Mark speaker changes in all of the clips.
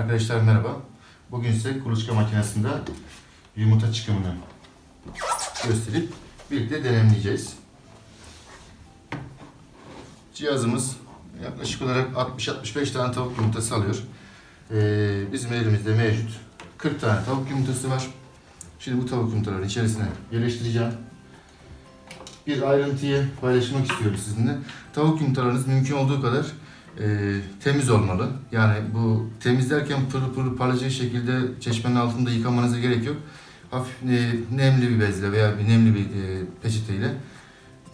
Speaker 1: Arkadaşlar merhaba. Bugün size kuluçka makinesinde yumurta çıkımını gösterip birlikte deneyimleyeceğiz. Cihazımız yaklaşık olarak 60-65 tane tavuk yumurtası alıyor. Ee, bizim elimizde mevcut 40 tane tavuk yumurtası var. Şimdi bu tavuk yumurtaların içerisine yerleştireceğim. Bir ayrıntıyı paylaşmak istiyorum sizinle. Tavuk yumurtalarınız mümkün olduğu kadar e, temiz olmalı. Yani bu temizlerken pırıl pırıl parlayacak şekilde çeşmenin altında yıkamanıza gerek yok. Hafif e, nemli bir bezle veya bir nemli bir e, peçeteyle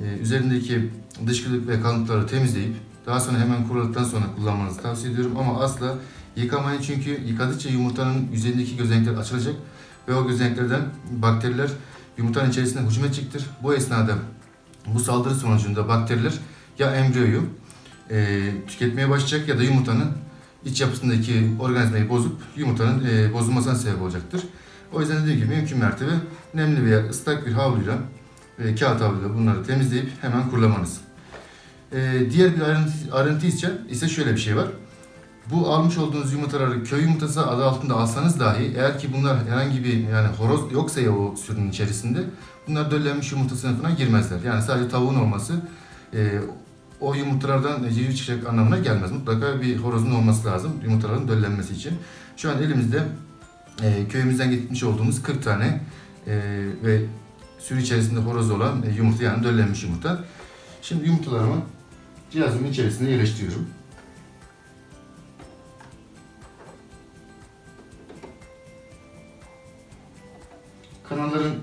Speaker 1: e, üzerindeki dışkılık ve kalıntıları temizleyip daha sonra hemen kuruladıktan sonra kullanmanızı tavsiye ediyorum. Ama asla yıkamayın çünkü yıkadıkça yumurtanın yüzeyindeki gözenekler açılacak ve o gözeneklerden bakteriler yumurtanın içerisine hücum edecektir. Bu esnada bu saldırı sonucunda bakteriler ya embriyoyu e, tüketmeye başlayacak ya da yumurtanın iç yapısındaki organizmayı bozup yumurtanın e, bozulmasına sebep olacaktır. O yüzden dediğim gibi mümkün mertebe nemli veya ıslak bir havluyla e, kağıt havluyla bunları temizleyip hemen kurulamanız. E, diğer bir ayrıntı, ayrıntı ise, ise şöyle bir şey var. Bu almış olduğunuz yumurtaları köy yumurtası adı altında alsanız dahi eğer ki bunlar herhangi bir yani horoz yoksa ya o sürünün içerisinde bunlar döllenmiş yumurta sınıfına girmezler. Yani sadece tavuğun olması e, o yumurtalardan civciv çıkacak anlamına gelmez. Mutlaka bir horozun olması lazım yumurtaların döllenmesi için. Şu an elimizde e, köyümüzden getirmiş olduğumuz 40 tane e, ve sürü içerisinde horoz olan e, yumurta yani döllenmiş yumurta. Şimdi yumurtalarımı cihazımın içerisine yerleştiriyorum. Kanalların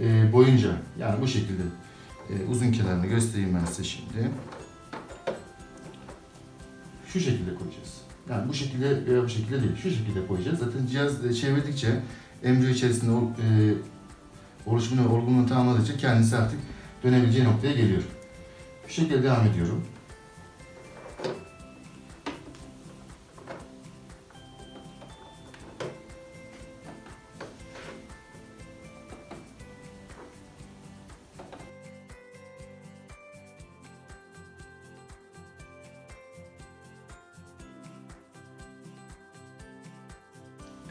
Speaker 1: e, boyunca yani bu şekilde e, uzun kenarını göstereyim ben size şimdi. Şu şekilde koyacağız. Yani bu şekilde veya bu şekilde değil. Şu şekilde koyacağız. Zaten cihaz e, çevirdikçe embriyo içerisinde e, oluşumunu, olgunluğunu tamamladıkça kendisi artık dönebileceği noktaya geliyor. Şu şekilde devam ediyorum.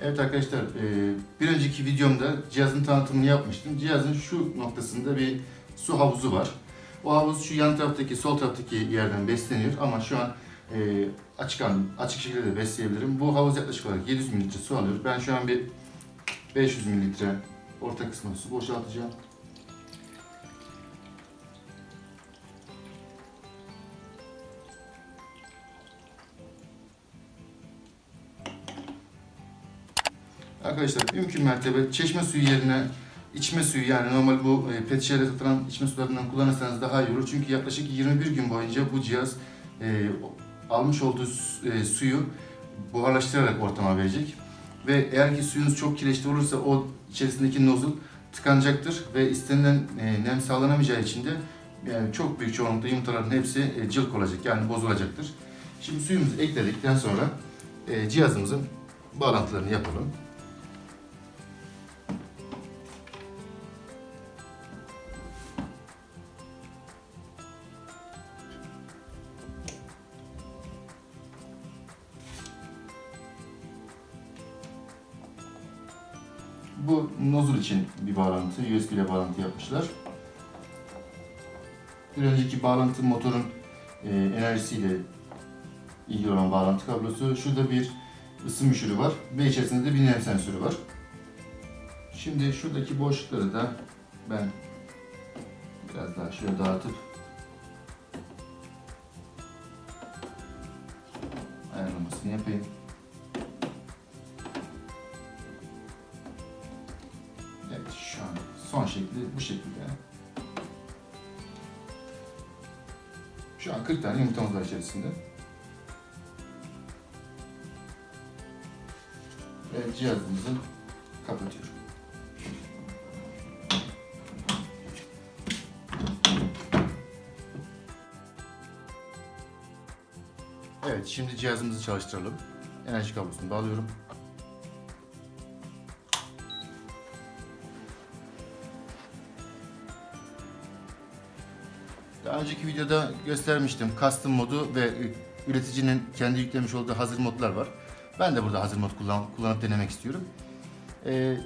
Speaker 1: Evet arkadaşlar, e, bir önceki videomda cihazın tanıtımını yapmıştım. Cihazın şu noktasında bir su havuzu var. O havuz şu yan taraftaki, sol taraftaki yerden besleniyor ama şu an e, açık açık şekilde de besleyebilirim. Bu havuz yaklaşık olarak 700 mililitre su alıyor. Ben şu an bir 500 mililitre orta kısmına su boşaltacağım. Arkadaşlar mümkün mertebe çeşme suyu yerine içme suyu yani normal bu e, pet şişede satılan içme sularından kullanırsanız daha iyi olur. Çünkü yaklaşık 21 gün boyunca bu cihaz e, almış olduğu e, suyu buharlaştırarak ortama verecek. Ve eğer ki suyunuz çok kireçli olursa o içerisindeki nozul tıkanacaktır ve istenilen e, nem sağlanamayacağı için de yani çok büyük çoğunlukla yumurtaların hepsi e, cılk olacak yani bozulacaktır. Şimdi suyumuzu ekledikten sonra e, cihazımızın bağlantılarını yapalım. Bu nozul için bir bağlantı, USB ile bağlantı yapmışlar. Bir önceki bağlantı motorun e, enerjisiyle ilgili olan bağlantı kablosu. Şurada bir ısı müşürü var ve içerisinde de bir nem sensörü var. Şimdi şuradaki boşlukları da ben biraz daha şöyle dağıtıp ayarlamasını yapayım. Son şekli bu şekilde. Şu an 40 tane yumurtamız var içerisinde. Ve cihazımızı kapatıyorum. Evet, şimdi cihazımızı çalıştıralım. Enerji kablosunu bağlıyorum. Daha önceki videoda göstermiştim custom modu ve üreticinin kendi yüklemiş olduğu hazır modlar var. Ben de burada hazır mod kullan, kullanıp denemek istiyorum. Ee,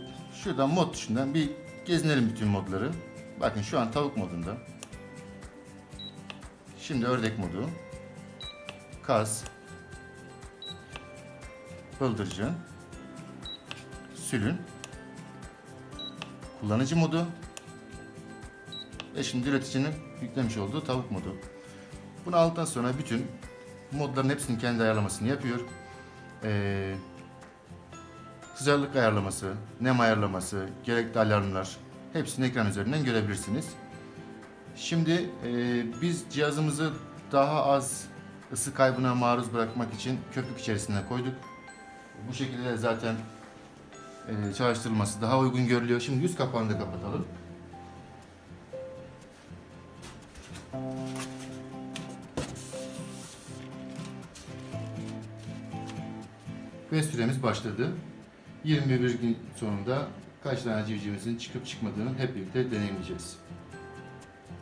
Speaker 1: şuradan mod tuşundan bir gezinelim bütün modları. Bakın şu an tavuk modunda. Şimdi ördek modu. Kaz. Bıldırcın. Sülün. Kullanıcı modu. Ve şimdi üreticinin yüklemiş olduğu tavuk modu. Bunu aldıktan sonra bütün modların hepsinin kendi ayarlamasını yapıyor. Ee, sıcaklık ayarlaması, nem ayarlaması, gerekli alarmlar hepsini ekran üzerinden görebilirsiniz. Şimdi e, biz cihazımızı daha az ısı kaybına maruz bırakmak için köpük içerisine koyduk. Bu şekilde zaten e, çalıştırılması daha uygun görülüyor. Şimdi yüz kapağını da kapatalım. Ve süremiz başladı. 21 gün sonunda kaç tane civcivimizin çıkıp çıkmadığını hep birlikte deneyimleyeceğiz.